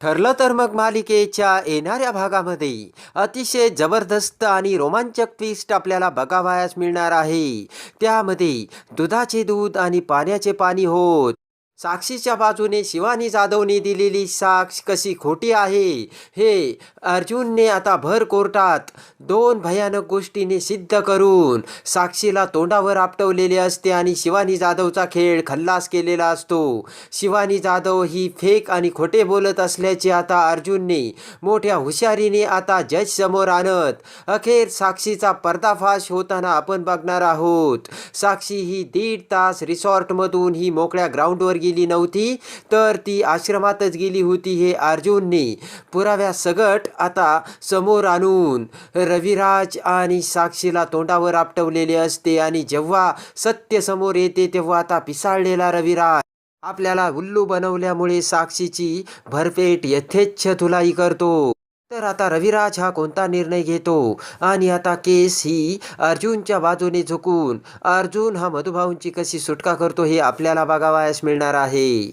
ठरलं तर मग मालिकेच्या येणाऱ्या भागामध्ये अतिशय जबरदस्त आणि रोमांचक ट्विस्ट आपल्याला बघावयास मिळणार आहे. त्यामध्ये दुधाचे दूध आणि पाण्याचे पाणी होत साक्षीच्या बाजूने शिवानी जाधवने दिलेली साक्ष कशी खोटी आहे? हे अर्जुनने आता भर कोर्टात दोन भयानक गोष्टीने सिद्ध करून साक्षीला तोंडावर आपटवलेले असते आणि शिवानी जाधवचा खेळ खल्लास केलेला असतो. शिवानी जाधव ही फेक आणि खोटे बोलत असल्याचे आता अर्जुनने मोठ्या हुशारीने आता जज समोर आणत अखेर साक्षीचा पर्दाफाश होताना आपण बघणार आहोत. साक्षी ही दीड तास रिसॉर्टमधून ही मोकळ्या ग्राउंडवर गेली नव्हती तर ती आश्रमातच गेली होती हे अर्जुनने. पुराव्या सगट आता समोर आणून रविराज आणि साक्षीला तोंडावर आपटवलेले असते आणि जेव्हा सत्य समोर येते तेव्हा आता पिसाळलेला रविराज आपल्याला उल्लू बनवल्यामुळे साक्षीची भरपेट यथेच्छ तुलाई करतो. तर आता रविराज हा कोणता निर्णय घेतो? आणि आता केस ही अर्जुनच्या बाजूने झुकून अर्जुन हा मधुभाऊंची कशी सुटका करतो हे आपल्याला बघावयास मिळणार आहे.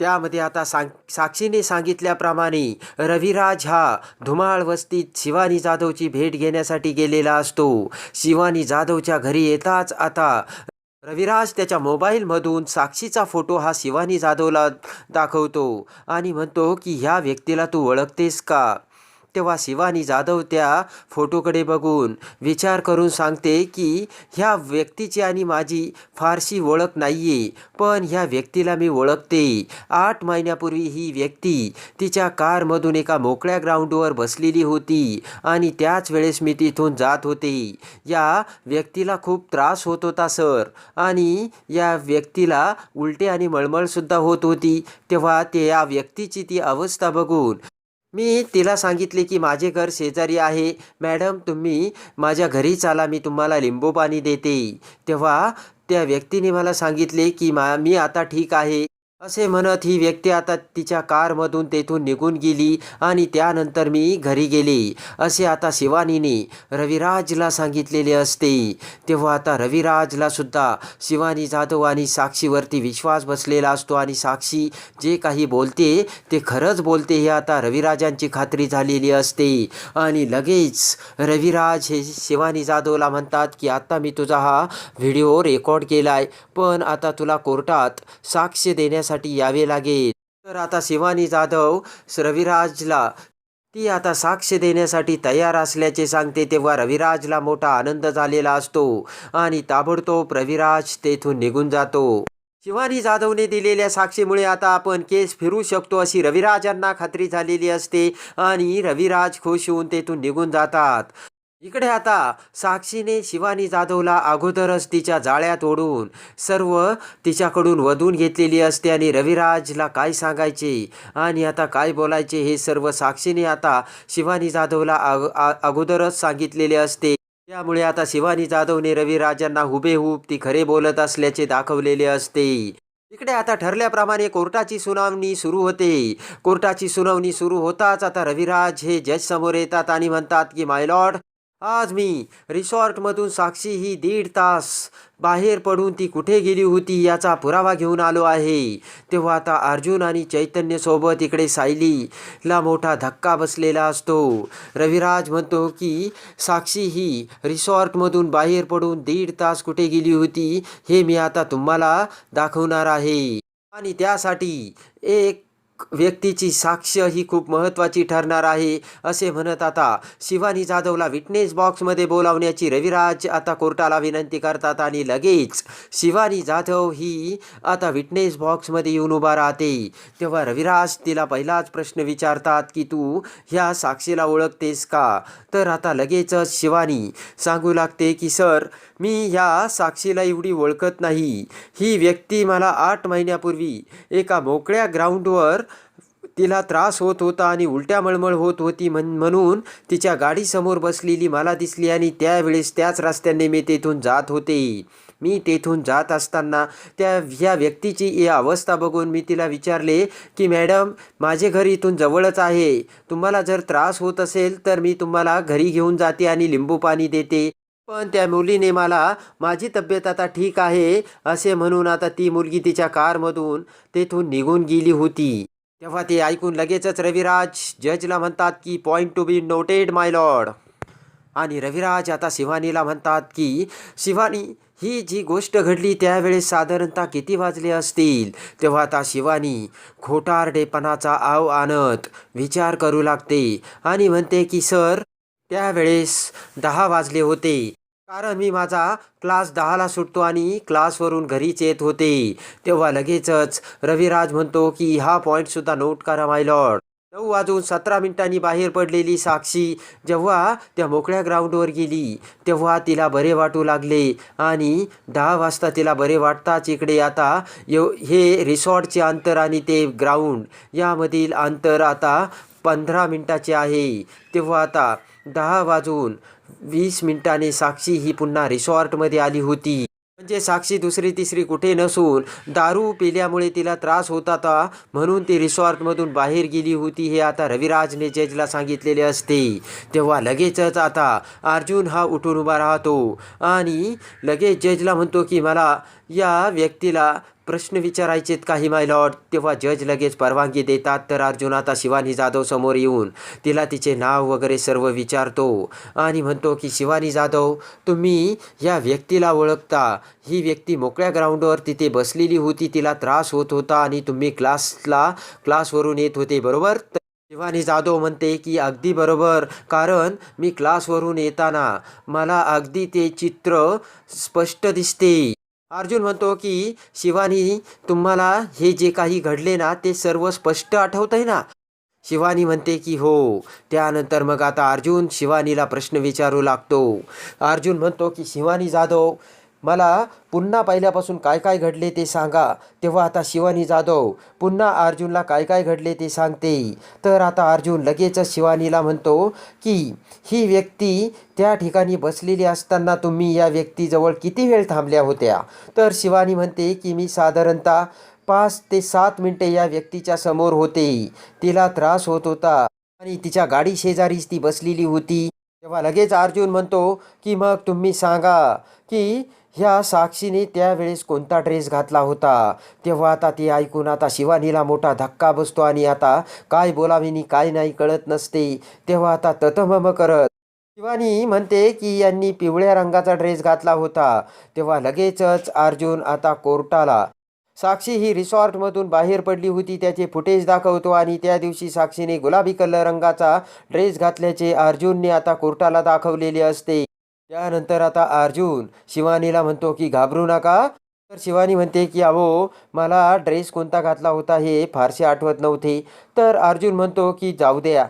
त्यामध्ये आता सांग साक्षीने सांगितल्याप्रमाणे रविराज हा धुमाळ वस्तीत शिवानी जाधवची भेट घेण्यासाठी गेलेला असतो. शिवानी जाधवच्या घरी येताच आता रविराज त्याच्या मोबाईलमधून साक्षीचा फोटो हा शिवानी जाधवला दाखवतो आणि म्हणतो की ह्या व्यक्तीला तू ओळखतेस का? तेव्हा शिवानी जाधव त्या फोटोकडे बघून विचार करून सांगते की ह्या व्यक्तीची आणि माझी फारशी ओळख नाही आहे पण ह्या व्यक्तीला मी ओळखते. आठ महिन्यापूर्वी ही व्यक्ती तिच्या कारमधून एका मोकळ्या ग्राउंडवर बसलेली होती आणि त्याच वेळेस मी तिथून जात होते. या व्यक्तीला खूप त्रास होत होता सर. आणि या व्यक्तीला उलटे आणि मळमळसुद्धा होत होती. तेव्हा ते या व्यक्तीची ती अवस्था बघून मी तिला सांगितले की माझे घर शेजारी आहे. मॅडम तुम्ही माझ्या घरी चाला मी तुम्हाला लिंबू पाणी देते. तेव्हा त्या व्यक्तीने मला सांगितले की मा मी आता ठीक आहे. असे म्हणत ही व्यक्ती आता तिच्या कारमधून तेथून निघून गेली आणि त्यानंतर मी घरी गेले. असे आता शिवानीने रविराजला सांगितलेले असते. तेव्हा आता रविराजला सुद्धा शिवानी जाधव आणि साक्षीवरती विश्वास बसलेला असतो आणि साक्षी जे काही बोलते ते खरंच बोलते हे आता रविराजांची खात्री झालेली असते. आणि लगेच रविराज हे शिवानी जाधवला म्हणतात की आता मी तुझा हा व्हिडिओ रेकॉर्ड केला आहे पण आता तुला कोर्टात साक्ष करण्यासाठी यावे लागेल. तर आता शिवानी जाधव रविराजला ती आता साक्ष देण्यासाठी तयार असल्याचे सांगते तेव्हा रविराजला मोठा आनंद झालेला असतो आणि ताबडतोब रविराज तेथून निघून जातो. शिवानी जाधवने दिलेल्या साक्षीमुळे आता आपण केस फिरू शकतो अशी रविराजांना खात्री झालेली असते आणि रविराज खुश होऊन तेथून निघून जातात. इकडे आता साक्षीने शिवानी जाधवला अगोदरच तिच्या जाळ्यात ओढून सर्व तिच्याकडून वधून घेतलेली असते आणि रविराजला काय सांगायचे आणि आता काय बोलायचे हे सर्व साक्षीने आता शिवानी जाधवला अग अगोदरच सांगितलेले असते. त्यामुळे आता शिवानी जाधवने रविराजांना हुबेहूब ती खरे बोलत असल्याचे दाखवलेले असते. इकडे आता ठरल्याप्रमाणे कोर्टाची सुनावणी सुरू होते. कोर्टाची सुनावणी सुरू होताच आता रविराज हे जज समोर येतात आणि म्हणतात की मायलॉर्ड आज मी रिसॉर्टमधून साक्षी ही दीड तास बाहेर पडून ती कुठे गेली होती याचा पुरावा घेऊन आलो आहे. तेव्हा आता अर्जुन आणि चैतन्यसोबत इकडे सायलीला मोठा धक्का बसलेला असतो. रविराज म्हणतो की साक्षी ही रिसॉर्टमधून बाहेर पडून दीड तास कुठे गेली होती हे मी आता तुम्हाला दाखवणार आहे. आणि त्यासाठी एक व्यक्तीची साक्ष ही खूप महत्त्वाची ठरणार आहे असे म्हणत आता. शिवानी जाधवला विटनेस बॉक्समध्ये बोलावण्याची रविराज आता कोर्टाला विनंती करतात आणि लगेच शिवानी जाधव ही आता विटनेस बॉक्समध्ये येऊन उभा राहते. तेव्हा रविराज तिला पहिलाच प्रश्न विचारतात की तू ह्या साक्षीला ओळखतेस का? तर आता लगेचच शिवानी सांगू लागते की सर मी ह्या साक्षीला एवढी ओळखत नाही. ही व्यक्ती मला आठ महिन्यापूर्वी एका मोकळ्या ग्राउंडवर तिला त्रास होत होता आणि उलट्या मळमळ होत होती म्हण म्हणून तिच्या गाडीसमोर बसलेली मला दिसली आणि त्यावेळेस त्याच रस्त्याने मी तेथून जात होते. मी तेथून जात असताना त्या ह्या व्यक्तीची ही अवस्था बघून मी तिला विचारले की मॅडम माझे घर इथून जवळच आहे. तुम्हाला जर त्रास होत असेल तर मी तुम्हाला घरी घेऊन जाते आणि लिंबू पाणी देते. पण त्या मुलीने मला माझी तब्येत आता ठीक आहे असे म्हणून आता ती मुलगी तिच्या कारमधून तेथून निघून गेली होती. तेव्हा ते ऐकून लगेचच रविराज जजला म्हणतात की point to be noted my lord आणि रविराज आता शिवानीला म्हणतात की शिवानी ही जी गोष्ट घडली त्यावेळेस साधारणतः किती वाजले असतील? तेव्हा आता शिवानी खोटारडेपणाचा आव आणत विचार करू लागते आणि म्हणते की सर त्यावेळेस दहा वाजले होते. कारण मी माझा क्लास दहाला सुटतो आणि क्लासवरून घरीच येत होते. तेव्हा लगेचच रविराज म्हणतो की हा पॉईंटसुद्धा नोट करा माय लॉर्ड नऊ वाजून सतरा मिनिटांनी बाहेर पडलेली साक्षी जेव्हा त्या मोकळ्या ग्राउंडवर गेली तेव्हा तिला बरे वाटू लागले आणि दहा वाजता तिला बरे वाटताच इकडे आता यो हे रिसॉर्टचे अंतर आणि ते ग्राउंड यामधील अंतर आता पंधरा मिनिटाचे आहे. तेव्हा आता दहा वाजून वीस मिनिटाने साक्षी ही पुन्हा रिसॉर्टमध्ये आली होती. म्हणजे साक्षी दुसरी तिसरी कुठे नसून दारू पिल्यामुळे तिला त्रास होत होता म्हणून ती रिसॉर्टमधून बाहेर गेली होती हे आता रविराजने जजला सांगितलेले असते. तेव्हा लगेचच आता अर्जुन हा उठून उभा राहतो आणि लगेच जजला म्हणतो की मला या व्यक्तीला प्रश्न विचारायचेत काही माय लॉर्ड तेव्हा जज लगेच परवानगी देतात तर अर्जुन आता शिवानी जाधव समोर येऊन तिला तिचे नाव वगैरे सर्व विचारतो आणि म्हणतो की शिवानी जाधव तुम्ही या व्यक्तीला ओळखता. ही व्यक्ती मोकळ्या ग्राउंडवर तिथे बसलेली होती. तिला त्रास होत होता आणि तुम्ही क्लासला क्लासवरून येत होते बरोबर? शिवानी जाधव म्हणते की अगदी बरोबर. कारण मी क्लासवरून येताना मला अगदी ते चित्र स्पष्ट दिसते. अर्जुन म्हणतो की शिवानी तुम्हाला हे जे काही घडले ना ते सर्व स्पष्ट आठवत आहे ना? शिवानी म्हणते की हो. त्यानंतर मग आता अर्जुन शिवानीला प्रश्न विचारू लागतो. अर्जुन म्हणतो की शिवानी जाधव मला पुन्हा पहिल्यापासून काय काय घडले ते सांगा. तेव्हा आता शिवानी जाधव पुन्हा अर्जुनला काय काय घडले ते सांगते. तर आता अर्जुन लगेचच शिवानीला म्हणतो की ही व्यक्ती त्या ठिकाणी बसलेली असताना तुम्ही या व्यक्तीजवळ किती वेळ थांबल्या होत्या? तर शिवानी म्हणते की मी साधारणतः पाच ते सात मिनटे या व्यक्तीच्या समोर होते. तिला त्रास होत होता आणि तिच्या गाडी शेजारीच ती बसलेली होती. तेव्हा लगेच अर्जुन म्हणतो की मग तुम्ही सांगा की ह्या साक्षीने त्यावेळेस कोणता ड्रेस घातला होता? तेव्हा आता ती ऐकून आता शिवानीला मोठा धक्का बसतो आणि आता काय बोलाविनी काय नाही कळत नसते. तेव्हा आता ततमम करत शिवानी म्हणते की यांनी पिवळ्या रंगाचा ड्रेस घातला होता. तेव्हा लगेचच अर्जुन आता कोर्टाला साक्षी ही रिसॉर्टमधून बाहेर पडली होती त्याचे फुटेज दाखवतो आणि त्या दिवशी साक्षीने गुलाबी कलर रंगाचा ड्रेस घातल्याचे अर्जुनने आता कोर्टाला दाखवलेले असते. त्यानंतर आता अर्जुन शिवानीला म्हणतो की घाबरू नका. तर शिवानी म्हणते की अहो मला ड्रेस कोणता घातला होता हे फारसे आठवत नव्हते. तर अर्जुन म्हणतो की जाऊ द्या.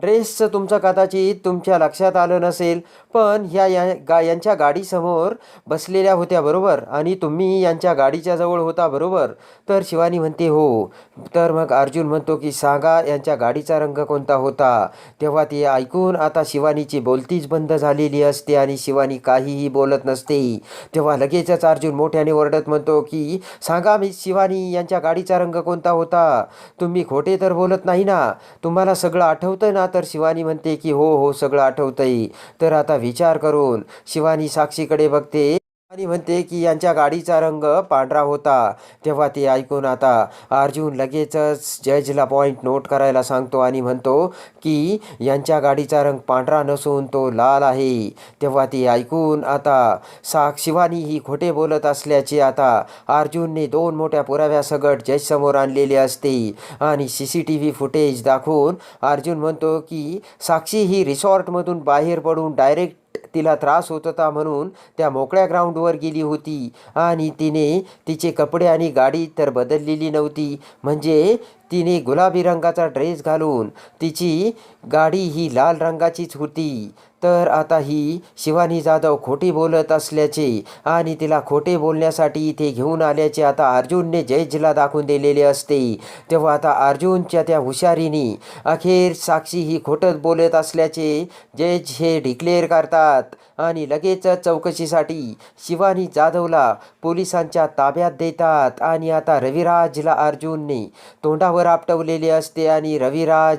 ड्रेसचं तुमचं कदाचित तुमच्या लक्षात आलं नसेल पण ह्या या गा यांच्या गाडीसमोर बसलेल्या होत्या बरोबर? आणि तुम्ही यांच्या गाडीच्या जवळ होता बरोबर? तर शिवानी म्हणते हो. तर मग अर्जुन म्हणतो की सांगा यांच्या गाडीचा रंग कोणता होता? तेव्हा ती ऐकून आता शिवानीची बोलतीच बंद झालेली असते आणि शिवानी काहीही बोलत नसते. तेव्हा लगेचच अर्जुन मोठ्याने ओरडत म्हणतो की सांगा मी शिवानी यांच्या गाडीचा रंग कोणता होता? तुम्ही खोटे तर बोलत नाही ना? तुम्हाला सगळं आठवतं ना तर शिवानी म्हणते की हो हो सगळं आठवतंय. तर आता विचार करून शिवानी साक्षीकडे बघते. आणि म्हणते की यांच्या गाडीचा रंग पांढरा होता. तेव्हा ते ऐकून आता अर्जुन लगेचच जजला पॉईंट नोट करायला सांगतो आणि म्हणतो की यांच्या गाडीचा रंग पांढरा नसून तो लाल आहे. तेव्हा ती ऐकून आता साक शिवानी ही खोटे बोलत असल्याचे आता अर्जुनने दोन मोठ्या पुराव्यासकट जजसमोर आणलेले असते. आणि C C T V footage दाखवून अर्जुन म्हणतो की साक्षी ही रिसॉर्टमधून बाहेर पडून डायरेक्ट तिला त्रास होत होता म्हणून त्या मोकळ्या ग्राउंडवर गेली होती. आणि तिने तिचे कपडे आणि गाडी तर बदललेली नव्हती. म्हणजे तिने गुलाबी रंगाचा ड्रेस घालून तिची गाडी ही लाल रंगाचीच होती. तर आता ही शिवानी जाधव खोटी बोलत असल्याचे आणि तिला खोटे बोलण्यासाठी इथे घेऊन आल्याचे आता अर्जुनने जयजला दाखवून दिलेले असते. तेव्हा आता अर्जुनच्या त्या हुशारीने अखेर साक्षी ही खोटत बोलत असल्याचे जयज हे डिक्लेअर करतात आणि लगेचच चौकशीसाठी शिवानी जाधवला पोलिसांच्या ताब्यात देतात आणि आता रविराजला अर्जुनने तोंडावर आपटवलेले असते आणि रविराज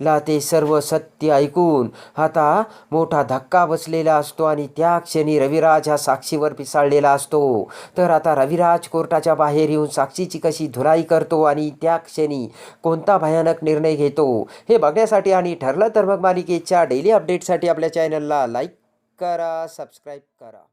ला ते सर्व सत्य ऐकून आता मोठा धक्का बसलेला असतो आणि त्या क्षणी रविराज हा साक्षीवर पिसाळलेला असतो. तर आता रविराज कोर्टाच्या बाहेर येऊन साक्षीची कशी धुराई करतो आणि त्या क्षणी कोणता भयानक निर्णय घेतो हे बघण्यासाठी आणि ठरलं तर मग मालिकेच्या डेली अपडेटसाठी आपल्या चॅनलला लाईक करा सबस्क्राईब करा.